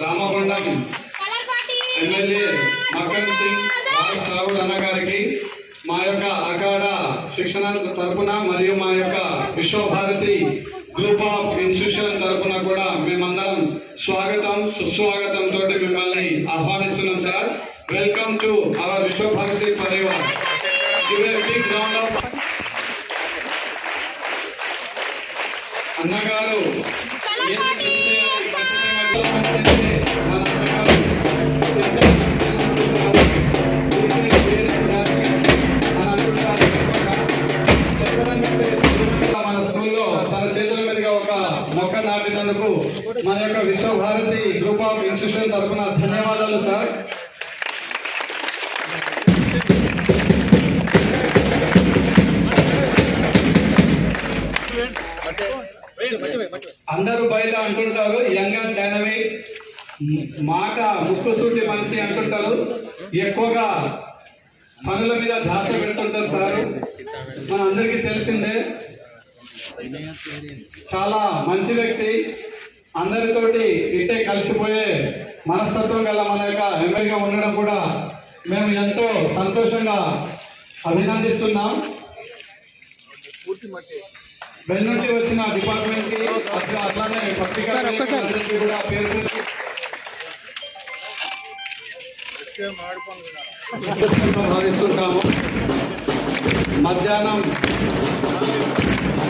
Ramagundam MLA Makkan Singh Raj. రావుడ్ అన్న గారికి మా యొక్క అఖాడ శిక్షణ తరపున మరియు మా యొక్క విశ్వభారతి గ్రూప్ ఆఫ్ ఇన్స్టిట్యూషన్ తరపున కూడా మేమందరం స్వాగతం సుస్వాగతం తోటి మిమ్మల్ని ఆహ్వానిస్తున్నాం sir. Welcome to our Vishwabharati Parivar Give అందరూ బయట అంటుంటారు యంగ్ అండ్ డైనమిక్. మాట ముక్కుసూటి మనిషి అంటుంటారు. ఎక్కువగా పనుల మీద ధ్యాస పెడుతుంటారు సార్. మన అందరికీ తెలిసిందే. చాలా మంచి వ్యక్తి. అందరితోటి ఇట్టే కలిసిపోయే మనస్తత్వం గల మన యొక్క ఎమ్మెల్యేగా ఉండడం కూడా మేము ఎంతో సంతోషంగా అభినందిస్తున్నాం. వెన్నుంటి వచ్చిన డిపార్ట్మెంట్కి అట్లా అట్లానే పత్రికా కూడా పేరు భావిస్తుంటాము. మధ్యాహ్నం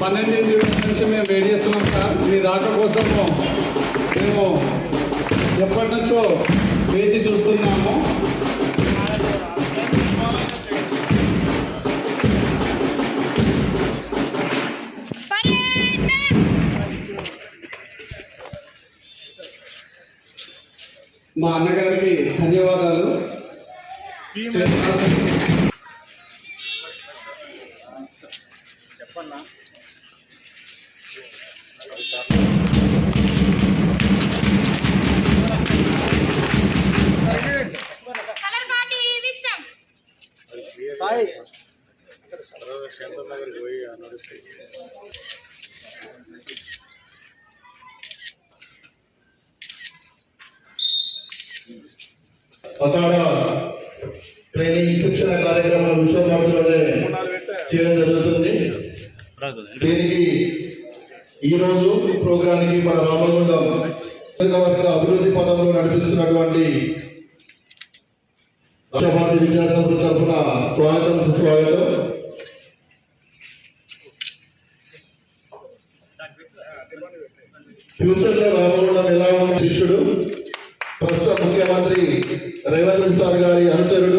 పన్నెండు నుంచి మేము వెయిట్ చేస్తున్నాం సార్. మీ రాక కోసము మేము ఎప్పటి నుంచో వేచి చూస్తున్నాము. మా అన్నగారికి ధన్యవాదాలు. కలర్ పార్టీ విషయం. సాయి. అక్కడ ట్రైనింగ్ శిక్షణ కార్యక్రమం విశ్వభారతిలోనే చేయడం జరుగుతుంది. దీనికి ఈ రోజు ప్రోగ్రానికి మన రామగుండం వర్గ అభివృద్ధి పదంలో నడిపిస్తున్నటువంటి విశ్వభారతి విద్యా సంస్థ తరఫున స్వాగతం సుస్వాగతం. ఫ్యూచర్లో రామగుండం ఎలా ఉన్న శిష్యుడు. ప్రస్తుత ముఖ్యమంత్రి రేవంత్ రెడ్డి సార్ గారి అనుచరుడు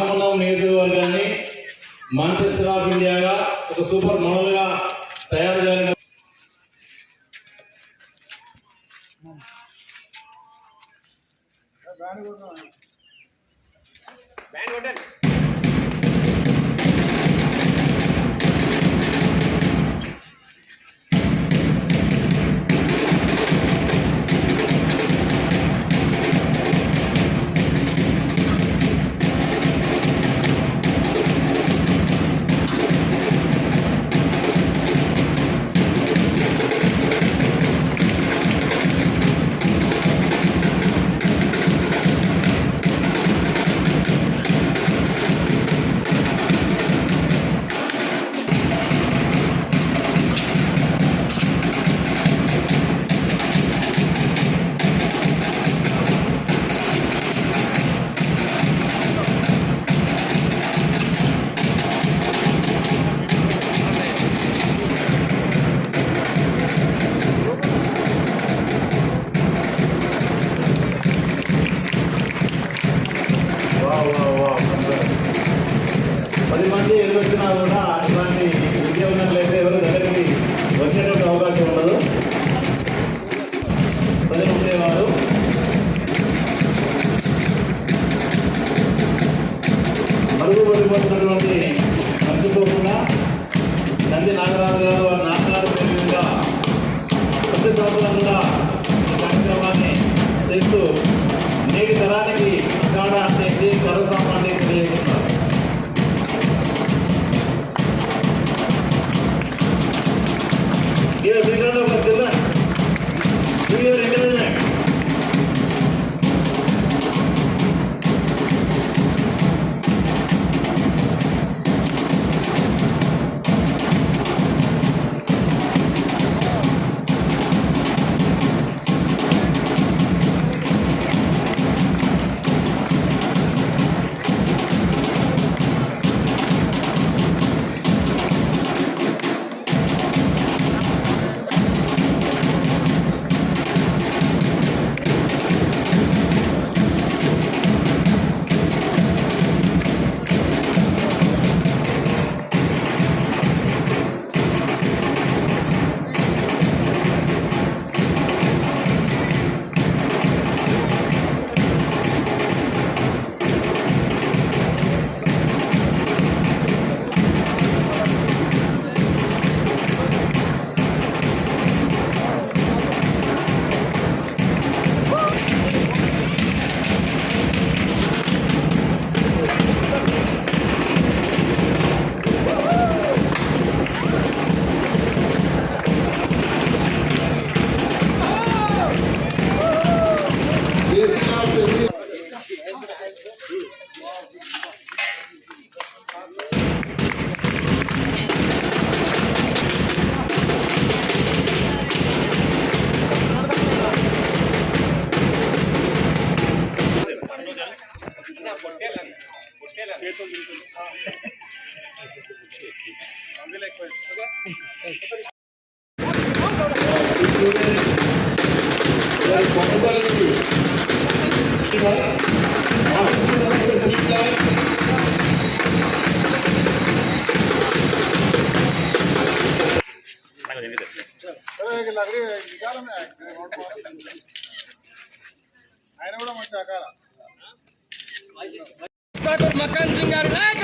రామగుండం నియోజకవర్గాన్ని మాంచెస్టర్ ఆఫ్ ఇండియాగా ఒక సూపర్ మోడల్గా తయారు చేయడం cuatro rebotes. Doctor Makkan Singh గారి నాయకత్వం అందరూ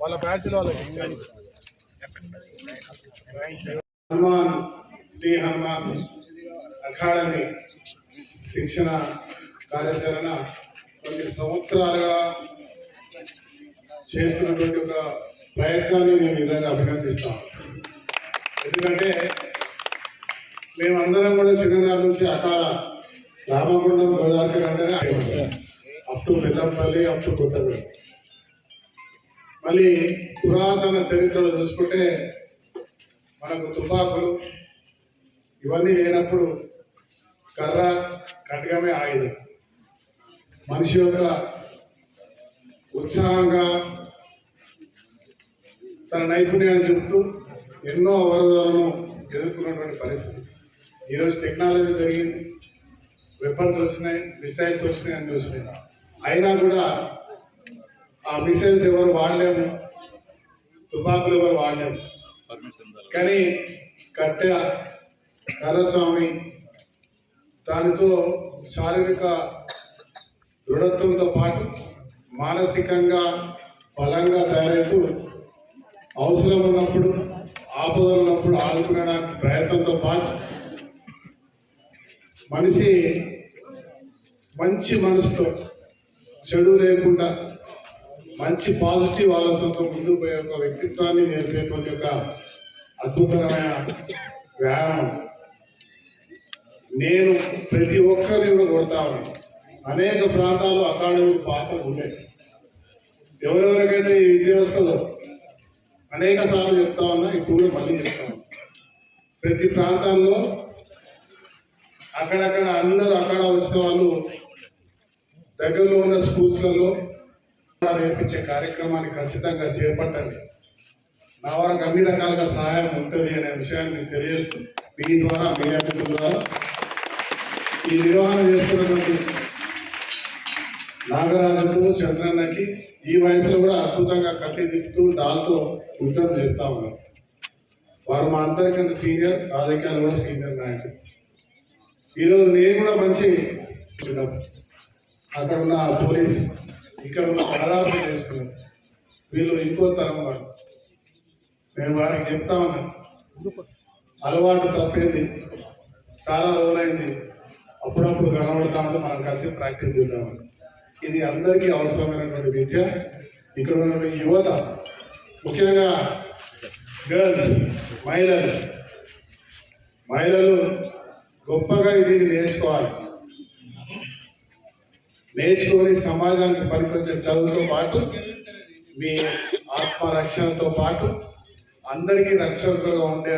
వాళ్ళ బ్యాచ్లో వాళ్ళకి హనుమాన్ శ్రీ హనుమాన్ అకాడమీ శిక్షణ కార్యాచరణ కొన్ని సంవత్సరాలుగా చేస్తున్నటువంటి ఒక ప్రయత్నాన్ని నేను విధంగా అభినందిస్తాను ఎందుకంటే మేమందరం కూడా చిన్ననాటి నుంచి అకాడ రామగుండం గోదావరి అంటేనే up to Bellampalli up to Kothagudem. మళ్ళీ పురాతన చరిత్రలో చూసుకుంటే మనకు తుపాకులు ఇవన్నీ లేనప్పుడు కర్ర ఖడ్గమే ఆయుధం. మనిషి యొక్క ఉత్సాహంగా తన నైపుణ్యాన్ని చెబుతూ ఎన్నో అవరోధాలను ఎదుర్కొన్నటువంటి పరిస్థితి. ఈరోజు టెక్నాలజీ పెరిగింది. వెపన్స్ వచ్చినాయి మిసైల్స్ వచ్చినాయి అన్ని వచ్చినాయి అయినా కూడా ఆ మిసైల్స్ ఎవరు వాడలేము తుపాకులు ఎవరు వాడలేము. కానీ కట్టె కర్రస్వామి దానితో శారీరక దృఢత్వంతో పాటు మానసికంగా బలంగా తయారవుతూ అవసరం ఉన్నప్పుడు ఆపదలు ఉన్నప్పుడు ఆదుకునడానికి ప్రయత్నంతో పాటు మనిషి మంచి మనసుతో చెడు లేకుండా మంచి పాజిటివ్ ఆలోచనతో ముందుకు పోయే ఒక వ్యక్తిత్వాన్ని నేర్పేటువంటి యొక్క అద్భుతమైన వ్యాయామం. నేను ప్రతి ఒక్కరిని కూడా కొడతా ఉన్నాను అనేక ప్రాంతాల్లో అకాడమీ పాత ఉండేది ఎవరెవరికైతే ఈ విద్య వస్తుందో అనేక సార్లు చెప్తా ఉన్నా ఇప్పుడు కూడా మళ్ళీ చెప్తా ప్రతి ప్రాంతాల్లో అక్కడక్కడ అందరూ అక్కడ వచ్చిన వాళ్ళు దగ్గరలో ఉన్న స్కూల్స్లలో నేర్పించే కార్యక్రమాన్ని ఖచ్చితంగా చేపట్టండి. నా వరకు అన్ని రకాలుగా సహాయం ఉంటుంది అనే విషయాన్ని మీకు తెలియజేస్తూ మీ ద్వారా మీ మిత్రుల ద్వారా ఈ నిర్వహణ చేస్తున్నటువంటి నాగరాజుకు చంద్రన్నకి ఈ వయసులో కూడా అద్భుతంగా కత్తి తిప్పుతూ డాల్తో యుద్ధం చేస్తూ ఉన్నారు. వారు మా అందరికంటే సీనియర్ రాజకీయాలు కూడా సీనియర్ నాయకులు. ఈరోజు నేను కూడా మంచి అక్కడ ఉన్న పోలీస్ ఇక్కడ ఉన్న దాదాపు చేసుకున్నాను వీళ్ళు ఇంకో తరం వారు నేను వారికి చెప్తా అలవాటు తప్పింది. చాలా రోజులైంది. అప్పుడప్పుడు కనబడతా ఉంటే మనం కలిసి ప్రాక్టీస్ చేద్దామని. ఇది అందరికీ అవసరమైనటువంటి విద్య. ఇక్కడ ఉన్నటువంటి యువత ముఖ్యంగా గర్ల్స్ మహిళలు. మహిళలు గొప్పగా ఇది నేర్చుకోవాలి. నేర్చుకొని సమాజానికి పనికొచ్చే చదువుతో పాటు మీ ఆత్మరక్షణతో పాటు అందరికీ రక్షకులుగా ఉండే